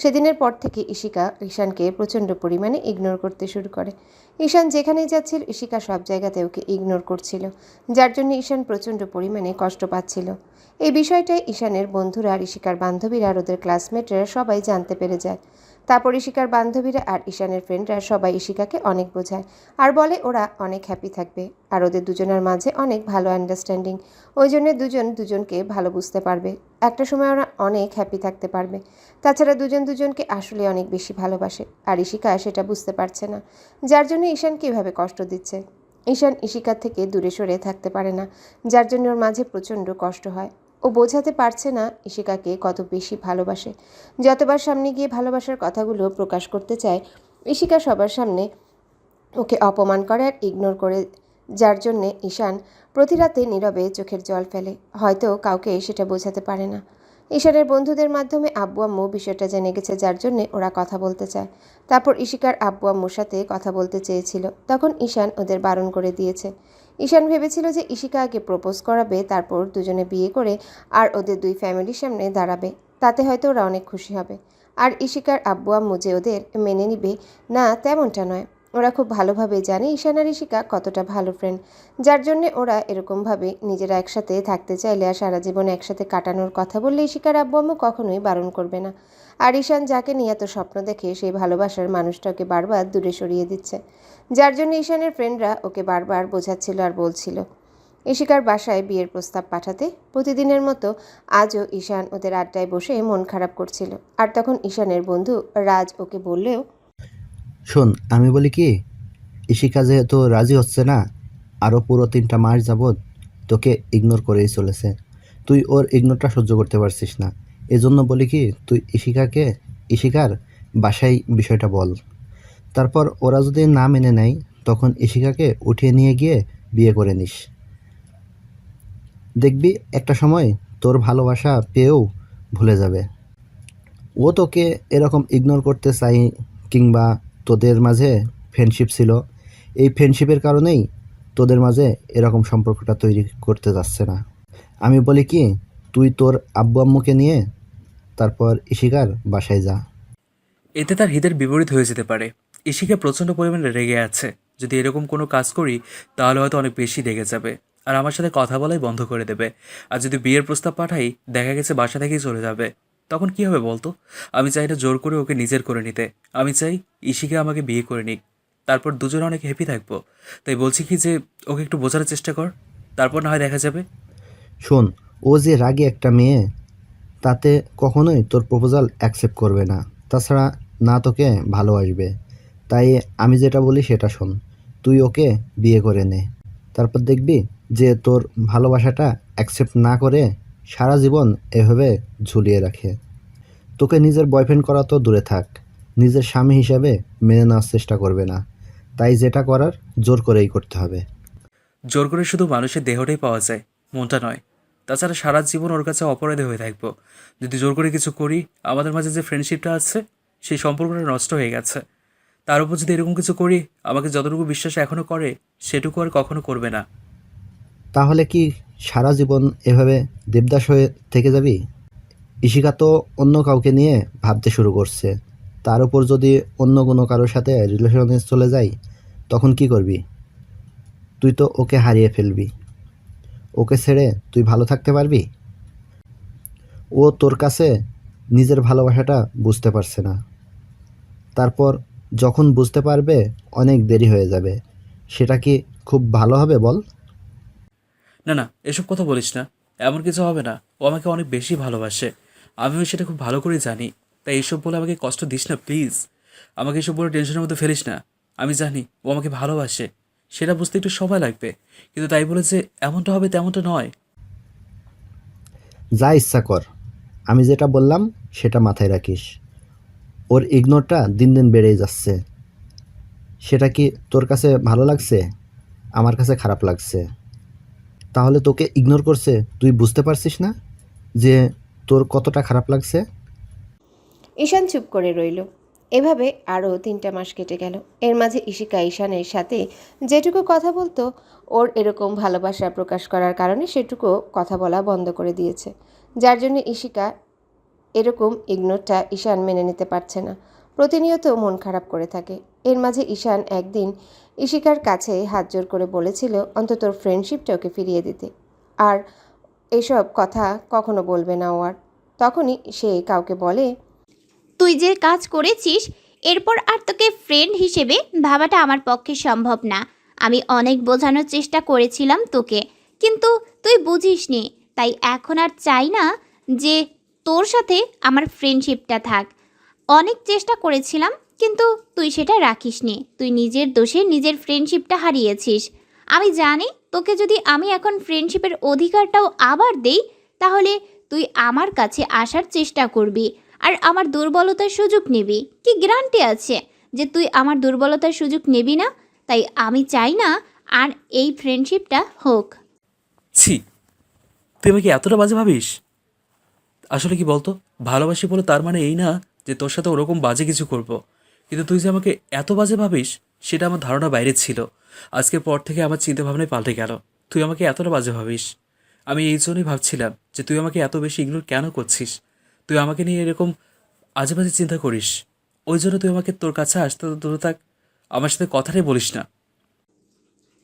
সেদিনের পর থেকে ঈশিকা ঈশানকে প্রচণ্ড পরিমাণে ইগনোর করতে শুরু করে। ঈশান যেখানেই যাচ্ছিল, ঈশিকা সব জায়গাতে ওকে ইগনোর করছিল, যার জন্য ঈশান প্রচণ্ড পরিমাণে কষ্ট পাচ্ছিল। এই বিষয়টায় ঈশানের বন্ধুরা আর ঈশিকার বান্ধবীরা আর ওদের ক্লাসমেটরা সবাই জানতে পেরে যায়। তারপর ঈশিকার বান্ধবীরা আর ঈশানের ফ্রেন্ডরা সবাই ঈশিকাকে অনেক বোঝায়। আর বলে ওরা অনেক হ্যাপি থাকবে। আর ওদের দুজনের মাঝে অনেক ভালো আন্ডারস্ট্যান্ডিং ওই জন্য দুজন দুজনকে ভালো বুঝতে পারবে। একটা সময় ওরা অনেক হ্যাপি থাকতে পারবে। তাছাড়া দুজন দুজনকে আসলে অনেক বেশি ভালোবাসে। আর ঈশিকা সেটা বুঝতে পারছে না। যার জন্য ঈশান কীভাবে কষ্ট দিচ্ছে? ঈশান ঈশিকার থেকে দূরে সরে থাকতে পারে না। যার জন্য ওর মাঝে প্রচণ্ড কষ্ট হয়। ও বোঝাতে পারছে না ঈশিকাকে কত বেশি ভালোবাসে। যতবার সামনে গিয়ে ভালোবাসার কথাগুলো প্রকাশ করতে চায়, ঈশিকা সবার সামনে ওকে অপমান করে আর ইগনোর করে, যার জন্যে ঈশান প্রতি রাতে নীরবে চোখের জল ফেলে। হয়তো কাউকে সেটা বোঝাতে পারে না। ঈশানের বন্ধুদের মাধ্যমে আব্বু আম্মু বিষয়টা জেনে গেছে, যার জন্যে ওরা কথা বলতে চায়। তারপর ঈশিকার আব্বু আম্মুর সাথে কথা বলতে চেয়েছিল। তখন ঈশান ওদের বারণ করে দিয়েছে। ঈশান ভেবেছিল যে ঈশিকা আগে প্রপোজ করাবে, তারপর দুজনে বিয়ে করে আর ওদের দুই ফ্যামিলির সামনে দাঁড়াবে। তাতে হয়তো ওরা অনেক খুশি হবে। আর ঈশিকার আব্বু আম্মু যে ওদের মেনে নিবে, না, তেমনটা নয়। ওরা খুব ভালোভাবে জানে ঈশান আর ঈশিকা কতটা ভালো ফ্রেন্ড যার জন্যে ওরা এরকমভাবে নিজেরা একসাথে থাকতে চাইলে আর সারা জীবন একসাথে কাটানোর কথা বললে ঈশিকার আব্বু কখনোই বারণ করবে না। আর ঈশান যাকে নিয়ে এত স্বপ্ন দেখে সেই ভালোবাসার মানুষটাকে বারবার দূরে সরিয়ে দিচ্ছে, যার জন্য ঈশানের ফ্রেন্ডরা ওকে বারবার বোঝাচ্ছিল আর বলছিল, ঈশিকার বাসায় বিয়ের প্রস্তাব পাঠাতে? প্রতিদিনের মতো আজও ঈশান ওদের আড্ডায় বসে মন খারাপ করছিল। আর তখন ঈশানের বন্ধু রাজ ওকে বললেও শোন, আমি বলি কি ইশিকা যেহেতু রাজি হচ্ছে না আরও পুরো তিনটা মাস যাবৎ তোকে ইগনোর করেই চলেছে। তুই ওর ইগনোরটা সহ্য করতে পারছিস না। এজন্য বলি কি, তুই ইশিকাকে ইশিকার বাসায় বিষয়টা বল। তারপর ওরা যদি না মেনে নেয়, তখন ইশিকাকে উঠিয়ে নিয়ে গিয়ে বিয়ে করে নিস। দেখবি একটা সময় তোর ভালোবাসা পেয়েও ভুলে যাবে। ও তোকে এরকম ইগনোর করতে চাই কিংবা তোদের মাঝে ফ্রেন্ডশিপ ছিল। এই ফ্রেন্ডশিপের কারণেই তোদের মাঝে এরকম সম্পর্কটা তৈরি করতে যাচ্ছে না। আমি বলি কি, তুই তোর আব্বু আম্মুকে নিয়ে তারপর ইশিকার বাসায় যা। এতে তার হিতের বিপরীত হয়ে যেতে পারে। ইশিকা প্রচণ্ড পরিমাণে রেগে আছে। যদি এরকম কোনো কাজ করি, তাহলে হয়তো অনেক বেশি রেগে যাবে। আর আমার সাথে কথা বলাই বন্ধ করে দেবে। আর যদি বিয়ের প্রস্তাব পাঠাই, দেখা গেছে বাসা থেকেই চলে যাবে। তখন কি হবে বলতো? আমি চাই না জোর করে ওকে নিজের করে নিতে। আমি চাই ইশিকা আমাকে বিয়ে করে নিক। তারপর দুজনে অনেক হ্যাপি থাকব। তাই বলছি কি যে, ওকে একটু বোঝার চেষ্টা কর। তারপর না হয় দেখা যাবে। শোন, ও যে রাগে একটা মেয়ে, তাতে কখনোই তোর প্রপোজাল অ্যাকসেপ্ট করবে না। তাছাড়া না তোকে ভালোবাসবে। তাই আমি যেটা বলি সেটা শোন। তুই ওকে বিয়ে করে নে। তারপর দেখবি যে তোর ভালোবাসাটা অ্যাকসেপ্ট না করে সারা জীবন এভাবে ঝুলিয়ে রাখে। তোকে নিজের বয়ফ্রেন্ড করা তো দূরে থাক। নিজের স্বামী হিসাবে মেনে নেওয়ার চেষ্টা করবে না। তাই যেটা করার জোর করেই করতে হবে। জোর করে শুধু মানুষের দেহটাই পাওয়া যায়, মনটা নয়। তাছাড়া সারা জীবন ওর কাছে অপরাধী হয়ে থাকব। যদি জোর করে কিছু করি, আমাদের মাঝে যে ফ্রেন্ডশিপটা আছে, সেই সম্পর্কটা নষ্ট হয়ে গেছে। তার উপর যদি এরকম কিছু করি, আমাকে যতটুকু বিশ্বাস এখনও করে, সেটুকু আর কখনো করবে না। তাহলে কি সারা জীবন এভাবে দেবদাস হয়ে থেকে যাবি? ইশিকা তো অন্য কাউকে নিয়ে ভাবতে শুরু করছে। তার উপর যদি অন্য কোনো কারোর সাথে রিলেশনে চলে যাই, তখন কি করবি? তুই তো ওকে হারিয়ে ফেলবি। ওকে ছেড়ে তুই ভালো থাকতে পারবি? ও তোর কাছে নিজের ভালোবাসাটা বুঝতে পারছে না। তারপর যখন বুঝতে পারবে, অনেক দেরি হয়ে যাবে। সেটা কি খুব ভালো হবে বল? না না, এসব কথা বলিস না, এমন কিছু হবে না। ও আমাকে অনেক বেশি ভালোবাসে। আমিও সেটা খুব ভালো করে জানি। তাই এইসব বলে আমাকে কষ্ট দিস না, প্লিজ। আমাকে এসব বলে টেনশনের মধ্যে ফেলিস না। আমি জানি ও আমাকে ভালোবাসে। সেটা বুঝতে একটু সময় লাগবে। কিন্তু তাই বলে যে এমনটা হবে তেমনটা নয়। যা ইচ্ছা কর। আমি যেটা বললাম, সেটা মাথায় রাখিস। ওর ইগনোরটা দিন দিন বেড়েই যাচ্ছে। সেটা কি তোর কাছে ভালো লাগছে? আমার কাছে খারাপ লাগছে। তাহলে তোকে ইগনোর করছে। তুই বুঝতে পারছিস না যে তোর কতটা খারাপ লাগছে? ঈশান চুপ করে রইল। এভাবে আরও তিনটা মাস কেটে গেল। এর মাঝে ঈশিকা ঈশানের সাথে যেটুকু কথা বলতো, ওর এরকম ভালোবাসা প্রকাশ করার কারণে সেটুকু কথা বলা বন্ধ করে দিয়েছে। যার জন্য ঈশিকা এরকম ইগনোরটা ঈশান মেনে নিতে পারছে না। প্রতিনিয়ত মন খারাপ করে থাকে। এর মাঝে ঈশান একদিন ইশিকার কাছে হাত জোর করে বলেছিল অন্তত ফ্রেন্ডশিপটা ওকে ফিরিয়ে দিতে। আর এসব কথা কখনো বলবে না ও আর। তখনই সে কাউকে বলে, তুই যে কাজ করেছিস, এরপর আর তোকে ফ্রেন্ড হিসেবে ভাবাটা আমার পক্ষে সম্ভব না। আমি অনেক বোঝানোর চেষ্টা করেছিলাম তোকে, কিন্তু তুই বুঝিসনি। তাই এখন আর চাই না যে তোর সাথে আমার ফ্রেন্ডশিপটা থাক। অনেক চেষ্টা করেছিলাম, কিন্তু তুই সেটা রাখিসনি। তুই নিজের দোষে নিজের ফ্রেন্ডশিপটা হারিয়েছিস। আমি জানি তোকে যদি আমি এখন ফ্রেন্ডশিপের অধিকারটাও আবার দেই, তাহলে তুই আমার কাছে আসার চেষ্টা করবি আর আমার দুর্বলতার সুযোগ নিবি। কি গ্যারান্টি আছে যে তুই আমার দুর্বলতার সুযোগ নিবি না? তাই আমি চাই না আর এই ফ্রেন্ডশিপটা হোক। ছি তুই আমাকে এতটা বাজে ভাবিস? আসলে কি বলতো? ভালোবাসি বলে তার মানে এই না যে তোর সাথে ওরকম বাজে কিছু করব। কিন্তু তুই যে আমাকে এত বাজে ভাবিস, সেটা আমার ধারণা বাইরে ছিল। আজকের পর থেকে আমার চিন্তাভাবনায় পাল্টে গেল। তুই আমাকে এতটা বাজে ভাবিস। আমি এই জন্যই ভাবছিলাম যে তুই আমাকে এত বেশি ইগনোর কেন করছিস? তুই আমাকে নিয়ে এরকম আজে বাজে চিন্তা করিস। ওই জন্য তুই আমাকে তোর কাছে আসতে দূরে থাক, আমার সাথে কথাটাই বলিস না।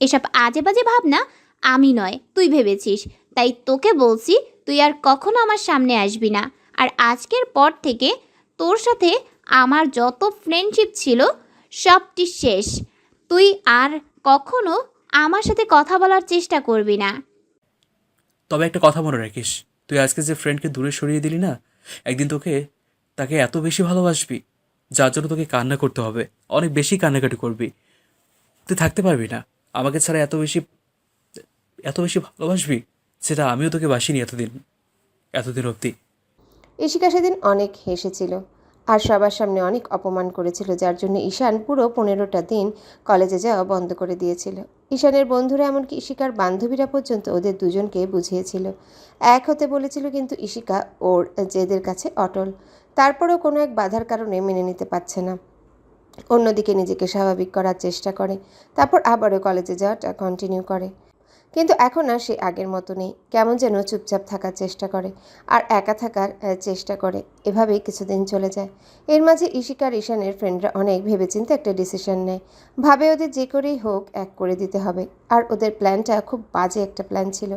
এসব আজে বাজে ভাবনা আমি নয়, তুই ভেবেছিস। তাই তোকে বলছি, তুই আর কখনো আমার সামনে আসবি না। আর আজকের পর থেকে তোর সাথে আমার যত ফ্রেন্ডশিপ ছিল, সবটি শেষ। তুই আর কখনো আমার সাথে কথা বলার চেষ্টা করবি না। তবে একটা কথা মনে রাখিস, তুই আজকে যে ফ্রেন্ডকে দূরে সরিয়ে দিলি না, একদিন তোকে, তাকে এত বেশি ভালোবাসবি, যার জন্য তোকে কান্না করতে হবে, অনেক বেশি কান্নাকাটি করবি। তুই থাকতে পারবি না, আমাকে ছাড়া এত বেশি এত বেশি ভালোবাসবি, সেটা আমিও তোকে বাসিনি এতদিন এতদিন অবধি। ইশিকা সেদিন অনেক হেসেছিল আর সবার সামনে অনেক অপমান করেছিল, যার জন্য ঈশান পুরো পনেরোটা দিন কলেজে যাওয়া বন্ধ করে দিয়েছিল। ঈশানের বন্ধুরা এমনকি ইশিকার বান্ধবীরা পর্যন্ত ওদের দুজনকে বুঝিয়েছিল। এক হতে বলেছিল কিন্তু ইশিকা ওর জেদের কাছে অটল। তারপরেও কোনো এক বাধার কারণে মেনে নিতে পারছে না। অন্যদিকে নিজেকে স্বাভাবিক করার চেষ্টা করে, তারপর আবারও কলেজে যাওয়াটা কন্টিনিউ করে। কিন্তু এখন আর সে আগের মতো নেই। কেমন যেন চুপচাপ থাকার চেষ্টা করে আর একা থাকার চেষ্টা করে। এভাবেই কিছুদিন চলে যায়। এর মাঝে ইশিকা আর ঈশানের ফ্রেন্ডরা অনেক ভেবেচিন্তে একটা ডিসিশন নেয়। ভাবে ওদের যে করেই হোক এক করে দিতে হবে। আর ওদের প্ল্যানটা খুব বাজে একটা প্ল্যান ছিল।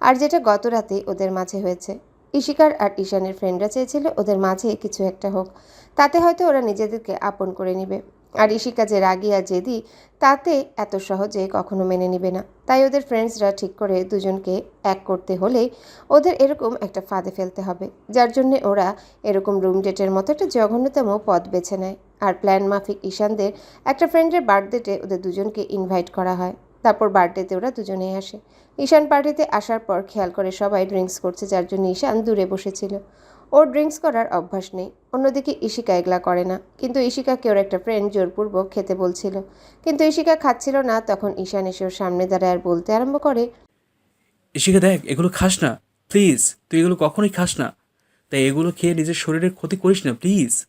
আর যেটা গত রাতে ওদের মাঝে হয়েছে। ইশিকার আর ঈশানের ফ্রেন্ডরা চেয়েছিল ওদের মাঝে কিছু একটা হোক। তাতে হয়তো ওরা নিজেদেরকে আপন করে নেবে। আর ইশিকা যে রাগী আর জেদি, তাতে এত সহজে কখনো মেনে নেবে না। তাই ওদের ফ্রেন্ডসরা ঠিক করে দুজনকে এক করতে হলে ওদের এরকম একটা ফাঁদে ফেলতে হবে, যার জন্য ওরা এরকম রুম ডেটের মতো একটা জঘন্যতম পথ বেছে নেয়। আর প্ল্যান মাফিক ঈশানদের একটা ফ্রেন্ডের বার্থডেতে ওদের দুজনকে ইনভাইট করা হয়। তারপর বার্থডেতে ওরা দুজনেই আসে। ঈশান পার্টিতে আসার পর খেয়াল করে সবাই ড্রিঙ্কস করছে, যার জন্য ঈশান দূরে বসেছিল। ওর ড্রিঙ্কস করার অভ্যাস নেই। অন্যদিকে ইশিকা এগলা করে না। কিন্তু ইশিকাকে ওর একটা ফ্রেন্ড জোরপূর্বক খেতে বলছিল। কিন্তু ইশিকা খাচ্ছিল না। তখন ঈশান এসে ওর সামনে দাঁড়ায় আর বলতে আরম্ভ করে ইশিকা দেখ এগুলো খাস না। প্লিজ তুই এগুলো কখনোই খাস না। তাই এগুলো খেয়ে নিজের শরীরের ক্ষতি করিস না প্লিজ।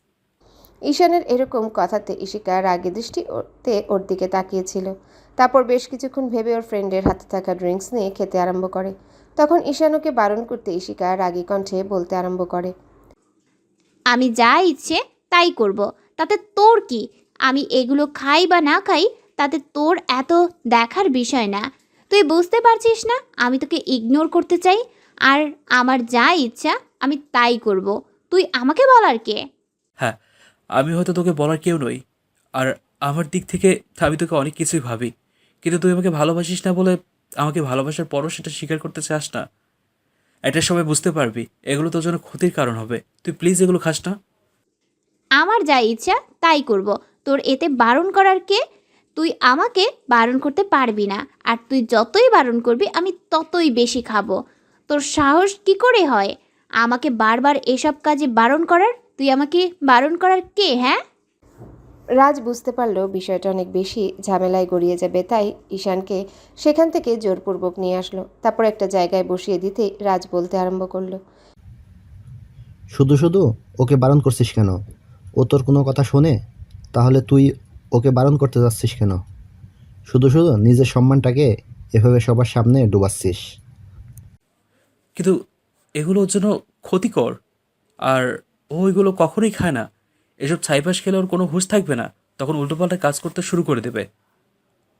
ঈশানের এরকম কথাতে ইশিকা রাগে দৃষ্টি ওতে ওর দিকে তাকিয়েছিল। তারপর বেশ কিছুক্ষণ ভেবে ওর ফ্রেন্ডের হাতে থাকা ড্রিঙ্কস নিয়ে খেতে আরম্ভ করে। তখন ঈশানুকে বারণ করতে ইশিকা রাগী কণ্ঠে বলতে আরম্ভ করে। আমি যা ইচ্ছে তাই করব তাতে তোর কি? আমি এগুলো খাই বা না খাই তাতে তোর এত দেখার বিষয় না। তুই বুঝতে পারছিস না আমি তোকে ইগনোর করতে চাই আর আমার যা ইচ্ছা আমি তাই করব। তুই আমাকে বলার কে? হ্যাঁ আমি হয়তো তোকে বলার কেউ নই আর আমার দিক থেকে আমি তোকে অনেক কিছুই ভাবি কিন্তু তুই আমাকে ভালোবাসিস না বলে আমাকে ভালোবাসার পরও সেটা স্বীকার করতে চাস না। একটা সময় বুঝতে পারবি। এগুলো তোর জন্য ক্ষতির কারণ হবে। তুই প্লিজ এগুলো খাস না। আমার যা ইচ্ছা, তাই করব। তোর এতে বারণ করার কে? তুই আমাকে বারণ করতে পারবি না। আর তুই যতই বারণ করবি, আমি ততই বেশি খাব। তোর সাহস কি করে হয়? আমাকে বারবার এসব কাজে বারণ করার? তুই আমাকে বারণ করার কে হ্যাঁ? রাজ বুঝতে পারল বিষয়টা অনেক বেশি ঝামেলায় গড়িয়ে যাবে তাই ঈশানকে সেখান থেকে জোরপূর্বক নিয়ে আসলো। তারপর একটা জায়গায় বসিয়ে দিতে রাজ বলতে আরম্ভ করল। শুধু শুধু ওকে বারণ করছিস কেন? ও তোর কোনো কথা শোনে? তাহলে তুই ওকে বারণ করতে যাচ্ছিস কেন? শুধু শুধু নিজের সম্মানটাকে এভাবে সবার সামনে ডুবাচ্ছিস। কিন্তু এগুলো ওর জন্য ক্ষতিকর। আর ও ওইগুলো কখনোই খায় না। এসব ছাইপাশ খেলে ওর কোনো হুঁশ থাকবে না। তখন উল্টোপাল্টা কাজ করতে শুরু করে দেবে।